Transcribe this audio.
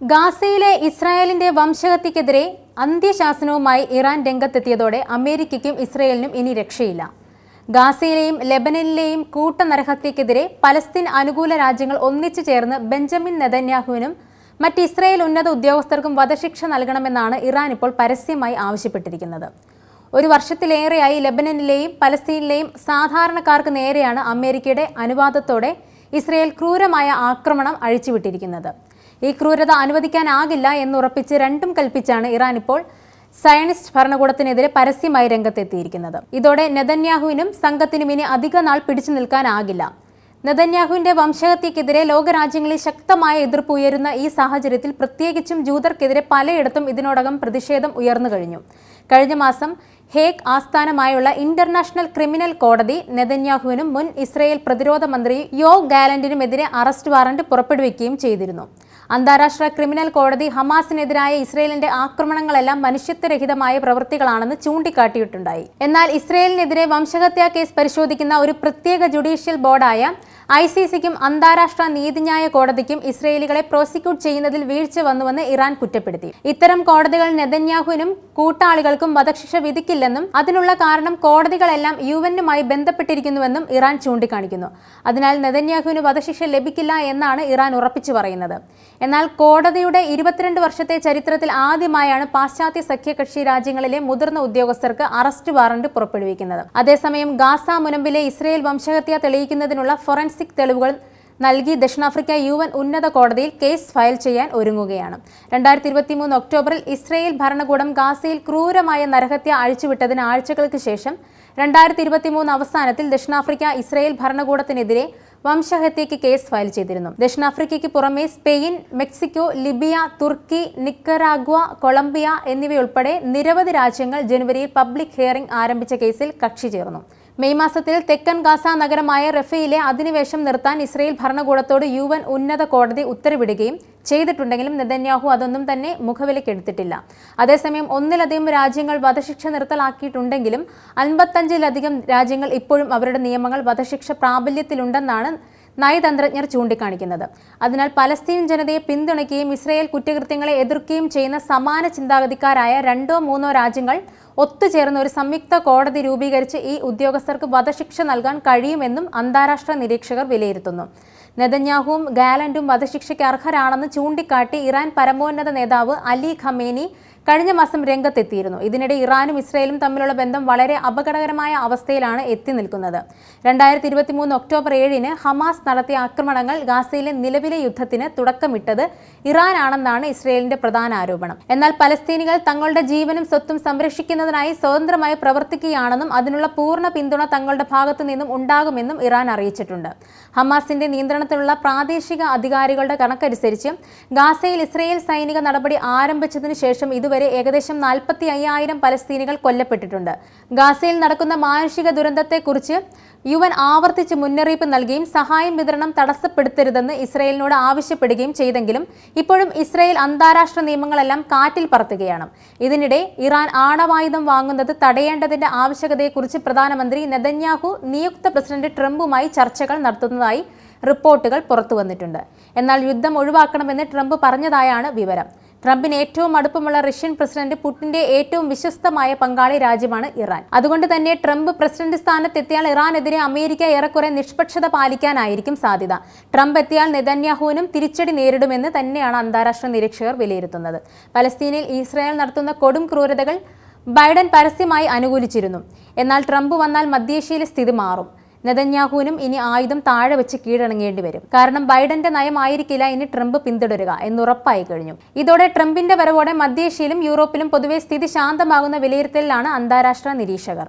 ഗാസയിലെ ഇസ്രായേലിന്റെ വംശഹത്യക്കെതിരെ അന്ത്യശാസനവുമായി ഇറാൻ രംഗത്തെത്തിയതോടെ അമേരിക്കയ്ക്കും ഇസ്രായേലിനും ഇനി രക്ഷയില്ല. ഗാസയിലെയും ലെബനനിലെയും കൂട്ടനരഹത്യക്കെതിരെ പലസ്തീൻ അനുകൂല രാജ്യങ്ങൾ ഒന്നിച്ചു ചേർന്ന് ബെഞ്ചമിൻ നെതന്യാഹുവിനും മറ്റ് ഇസ്രായേൽ ഉന്നത ഉദ്യോഗസ്ഥർക്കും വധശിക്ഷ നൽകണമെന്നാണ് ഇറാൻ ഇപ്പോൾ പരസ്യമായി ആവശ്യപ്പെട്ടിരിക്കുന്നത്. ഒരു വർഷത്തിലേറെയായി ലെബനനിലെയും പലസ്തീനിലെയും സാധാരണക്കാർക്ക് നേരെയാണ് അമേരിക്കയുടെ അനുവാദത്തോടെ ഇസ്രായേൽ ക്രൂരമായ ആക്രമണം അഴിച്ചുവിട്ടിരിക്കുന്നത്. ഈ ക്രൂരത അനുവദിക്കാനാകില്ല എന്നുറപ്പിച്ച് രണ്ടും കൽപ്പിച്ചാണ് ഇറാൻ ഇപ്പോൾ സയനിസ്റ്റ് ഭരണകൂടത്തിനെതിരെ പരസ്യമായി രംഗത്തെത്തിയിരിക്കുന്നത്. ഇതോടെ നെതന്യാഹുവിനും സംഘത്തിനും ഇനി അധിക നാൾ പിടിച്ചു നിൽക്കാനാകില്ല. നെതന്യാഹുവിന്റെ വംശഹത്യക്കെതിരെ ലോകരാജ്യങ്ങളിൽ ശക്തമായ എതിർപ്പ് ഉയരുന്ന ഈ സാഹചര്യത്തിൽ പ്രത്യേകിച്ചും ജൂതർക്കെതിരെ പലയിടത്തും ഇതിനോടകം പ്രതിഷേധം ഉയർന്നു കഴിഞ്ഞു. കഴിഞ്ഞ മാസം ഹേഗ് ആസ്ഥാനമായുള്ള ഇന്റർനാഷണൽ ക്രിമിനൽ കോടതി നെതന്യാഹുവിനും മുൻ ഇസ്രയേൽ പ്രതിരോധ മന്ത്രി യോ ഗാലന്റിനുമെതിരെ അറസ്റ്റ് വാറന്റ് പുറപ്പെടുവിക്കുകയും ചെയ്തിരുന്നു. അന്താരാഷ്ട്ര ക്രിമിനൽ കോടതി ഹമാസിനെതിരായ ഇസ്രയേലിന്റെ ആക്രമണങ്ങളെല്ലാം മനുഷ്യത്വരഹിതമായ പ്രവൃത്തികളാണെന്ന് ചൂണ്ടിക്കാട്ടിയിട്ടുണ്ടായി. എന്നാൽ ഇസ്രയേലിനെതിരെ വംശഹത്യാ കേസ് പരിശോധിക്കുന്ന ഒരു പ്രത്യേക ജുഡീഷ്യൽ ബോർഡായ ഐ സി സിക്കും അന്താരാഷ്ട്ര നീതിന്യായ കോടതിക്കും ഇസ്രയേലികളെ പ്രോസിക്യൂട്ട് ചെയ്യുന്നതിൽ വീഴ്ച വന്നുവെന്ന് ഇറാൻ കുറ്റപ്പെടുത്തി. ഇത്തരം കോടതികൾ നെതന്യാഹുവിനും കൂട്ടാളികൾക്കും വധശിക്ഷ വിധിക്കില്ലെന്നും അതിനുള്ള കാരണം കോടതികളെല്ലാം യു എന്നുമായി ബന്ധപ്പെട്ടിരിക്കുന്നുവെന്നും ഇറാൻ ചൂണ്ടിക്കാണിക്കുന്നു. അതിനാൽ നെതന്യാഹുവിന് വധശിക്ഷ ലഭിക്കില്ല എന്നാണ് ഇറാൻ ഉറപ്പിച്ചു പറയുന്നത്. എന്നാൽ കോടതിയുടെ ഇരുപത്തിരണ്ട് വർഷത്തെ ചരിത്രത്തിൽ ആദ്യമായാണ് പാശ്ചാത്യ സഖ്യകക്ഷി രാജ്യങ്ങളിലെ മുതിർന്ന ഉദ്യോഗസ്ഥർക്ക് അറസ്റ്റ് വാറണ്ട് പുറപ്പെടുവിക്കുന്നത്. അതേസമയം ഗാസ മുനമ്പിലെ ഇസ്രയേൽ വംശഹത്യ തെളിയിക്കുന്നതിനുള്ള ഫോറൻസിക് തെളിവുകൾ നൽകി ദക്ഷിണാഫ്രിക്ക യു എൻ ഉന്നത കോടതിയിൽ കേസ് ഫയൽ ചെയ്യാൻ ഒരുങ്ങുകയാണ്. രണ്ടായിരത്തി ഇരുപത്തി മൂന്ന് ഒക്ടോബറിൽ ഇസ്രയേൽ ഭരണകൂടം ഗാസയിൽ ക്രൂരമായ നരഹത്യ അഴിച്ചുവിട്ടതിന് ആഴ്ചകൾക്ക് ശേഷം രണ്ടായിരത്തി ഇരുപത്തി മൂന്ന് അവസാനത്തിൽ ദക്ഷിണാഫ്രിക്ക ഇസ്രയേൽ ഭരണകൂടത്തിനെതിരെ വംശഹത്യയ്ക്ക് കേസ് ഫയൽ ചെയ്തിരുന്നു. ദക്ഷിണാഫ്രിക്കയ്ക്ക് പുറമെ സ്പെയിൻ മെക്സിക്കോ ലിബിയ തുർക്കി നിക്കരാഗ്വ കൊളംബിയ എന്നിവയുൾപ്പെടെ നിരവധി രാജ്യങ്ങൾ ജനുവരിയിൽ പബ്ലിക് ഹിയറിംഗ് ആരംഭിച്ച കേസിൽ കക്ഷി ചേർന്നു. മെയ് മാസത്തിൽ തെക്കൻ ഗാസ നഗരമായ റഫയിലെ അധിനിവേശം നിർത്താൻ ഇസ്രയേൽ ഭരണകൂടത്തോട് യു എൻ ഉന്നത കോടതി ഉത്തരവിടുകയും ചെയ്തിട്ടുണ്ടെങ്കിലും നെതന്യാഹു അതൊന്നും തന്നെ മുഖവിലക്കെടുത്തിട്ടില്ല അതേസമയം ഒന്നിലധികം രാജ്യങ്ങൾ വധശിക്ഷ നിർത്തലാക്കിയിട്ടുണ്ടെങ്കിലും അൻപത്തഞ്ചിലധികം രാജ്യങ്ങൾ ഇപ്പോഴും അവരുടെ നിയമങ്ങൾ വധശിക്ഷ പ്രാബല്യത്തിലുണ്ടെന്നാണ് നയതന്ത്രജ്ഞർ ചൂണ്ടിക്കാണിക്കുന്നത്. അതിനാൽ പലസ്തീൻ ജനതയെ പിന്തുണയ്ക്കുകയും ഇസ്രയേൽ കുറ്റകൃത്യങ്ങളെ എതിർക്കുകയും ചെയ്യുന്ന സമാന ചിന്താഗതിക്കാരായ രണ്ടോ മൂന്നോ രാജ്യങ്ങൾ ഒത്തുചേർന്ന് ഒരു സംയുക്ത കോടതി രൂപീകരിച്ച് ഈ ഉദ്യോഗസ്ഥർക്ക് വധശിക്ഷ നൽകാൻ കഴിയുമെന്നും അന്താരാഷ്ട്ര നിരീക്ഷകർ വിലയിരുത്തുന്നു. നെതന്യാഹുവും ഗാലന്റും വധശിക്ഷയ്ക്ക് അർഹരാണെന്ന് ചൂണ്ടിക്കാട്ടി ഇറാൻ പരമോന്നത നേതാവ് അലി ഖമേനി കഴിഞ്ഞ മാസം രംഗത്തെത്തിയിരുന്നു. ഇതിനിടെ ഇറാനും ഇസ്രയേലും തമ്മിലുള്ള ബന്ധം വളരെ അപകടകരമായ അവസ്ഥയിലാണ് എത്തി നിൽക്കുന്നത്. രണ്ടായിരത്തി ഇരുപത്തി മൂന്ന് ഒക്ടോബർ ഏഴിന് ഹമാസ് നടത്തിയ ആക്രമണങ്ങൾ ഗാസയിലെ നിലവിലെ യുദ്ധത്തിന് തുടക്കമിട്ടത് ഇറാനാണെന്നാണ് ഇസ്രയേലിന്റെ പ്രധാന ആരോപണം. എന്നാൽ പലസ്തീനികൾ തങ്ങളുടെ ജീവനും സ്വത്തും സംരക്ഷിക്കുന്നതിനായി സ്വതന്ത്രമായി പ്രവർത്തിക്കുകയാണെന്നും അതിനുള്ള പൂർണ പിന്തുണ തങ്ങളുടെ ഭാഗത്തു നിന്നും ഉണ്ടാകുമെന്നും ഇറാൻ അറിയിച്ചിട്ടുണ്ട്. ഹമാസിന്റെ നിയന്ത്രണത്തിലുള്ള പ്രാദേശിക അധികാരികളുടെ കണക്കനുസരിച്ച് ഗാസയിൽ ഇസ്രയേൽ സൈനിക നടപടി ആരംഭിച്ചതിനു ശേഷം ഇതുവരെ ഏകദേശം നാൽപ്പത്തി അയ്യായിരം പലസ്തീനികൾ കൊല്ലപ്പെട്ടിട്ടുണ്ട്. ഗാസയിൽ നടക്കുന്ന മാനുഷിക ദുരന്തത്തെക്കുറിച്ച് യു എൻ ആവർത്തിച്ച് മുന്നറിയിപ്പ് നൽകുകയും സഹായം വിതരണം തടസ്സപ്പെടുത്തരുതെന്ന് ഇസ്രയേലിനോട് ആവശ്യപ്പെടുകയും ചെയ്തെങ്കിലും ഇപ്പോഴും ഇസ്രയേൽ അന്താരാഷ്ട്ര നിയമങ്ങളെല്ലാം കാറ്റിൽ പറത്തുകയാണ്. ഇതിനിടെ ഇറാൻ ആണവായുധം വാങ്ങുന്നത് തടയേണ്ടതിന്റെ ആവശ്യകതയെക്കുറിച്ച് പ്രധാനമന്ത്രി നെതന്യാഹു നിയുക്ത പ്രസിഡന്റ് ട്രംപുമായി ചർച്ചകൾ നടത്തുന്നതായി റിപ്പോർട്ടുകൾ പുറത്തുവന്നിട്ടുണ്ട്. എന്നാൽ യുദ്ധം ഒഴിവാക്കണമെന്ന് ട്രംപ് പറഞ്ഞതായാണ് വിവരം. ട്രംപിന് ഏറ്റവും അടുപ്പമുള്ള റഷ്യൻ പ്രസിഡന്റ് പുടിന്റെ ഏറ്റവും വിശ്വസ്തമായ പങ്കാളി രാജ്യമാണ് ഇറാൻ. അതുകൊണ്ട് തന്നെ ട്രംപ് പ്രസിഡന്റ് സ്ഥാനത്തെത്തിയാൽ ഇറാനെതിരെ അമേരിക്ക ഏറെക്കുറെ നിഷ്പക്ഷത പാലിക്കാനായിരിക്കും സാധ്യത. ട്രംപ് എത്തിയാൽ നെതന്യാഹുവിനും തിരിച്ചടി നേരിടുമെന്ന് തന്നെയാണ് അന്താരാഷ്ട്ര നിരീക്ഷകർ വിലയിരുത്തുന്നത്. പലസ്തീനിൽ ഇസ്രായേൽ നടത്തുന്ന കൊടും ക്രൂരതകൾ ബൈഡൻ പരസ്യമായി അനുകൂലിച്ചിരുന്നു. എന്നാൽ ട്രംപ് വന്നാൽ മധ്യേഷ്യയിലെ സ്ഥിതി മാറും. നെതന്യാഹുവിനും ഇനി ആയുധം താഴെ വെച്ച് കീഴടങ്ങേണ്ടി വരും. കാരണം ബൈഡന്റെ നയമായിരിക്കില്ല ഇനി ട്രംപ് പിന്തുടരുക എന്നുറപ്പായി കഴിഞ്ഞു. ഇതോടെ ട്രംപിന്റെ വരവോടെ മധ്യേഷ്യയിലും യൂറോപ്പിലും പൊതുവെ സ്ഥിതി ശാന്തമാകുന്ന വിലയിരുത്തലിലാണ് അന്താരാഷ്ട്ര നിരീക്ഷകർ.